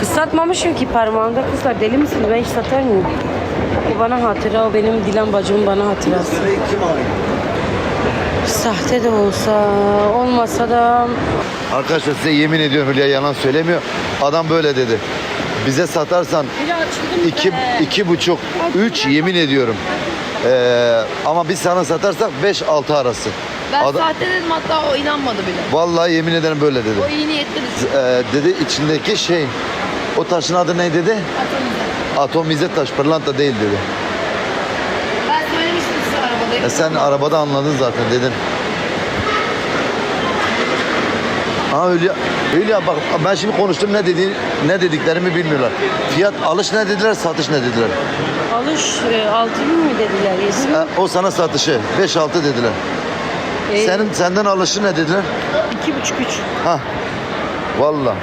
Kız satmamışım ki parmağımda kızlar deli misiniz ben hiç satar mıyım? O bana hatıra o benim Dilan bacımın bana hatırası. Kim? Sahte de olsa olmasa da Arkadaşlar size yemin ediyorum Hülya yalan söylemiyor. Adam böyle dedi. Bize satarsan iki, iki buçuk, üç yemin ediyorum. Ee, ama biz sana satarsak beş altı arası. Ben Adam- sahte dedim hatta o inanmadı bile. Vallahi yemin ederim böyle dedi. O iyi niyetli. Ee, dedi içindeki şey, o taşın adı ne dedi? Atomize taş, pırlanta değil dedi. Ben söylemiştim size arabada. E sen arabada anladın zaten dedin. Ha Hülya, Hülya bak ben şimdi konuştum ne dedi ne dediklerimi bilmiyorlar. Fiyat alış ne dediler, satış ne dediler. alış e, 6 bin mi dediler yesin? Ha, o sana satışı 5-6 dediler. E, Senin senden alışı ne dediler? iki buçuk üç. Ha. Valla.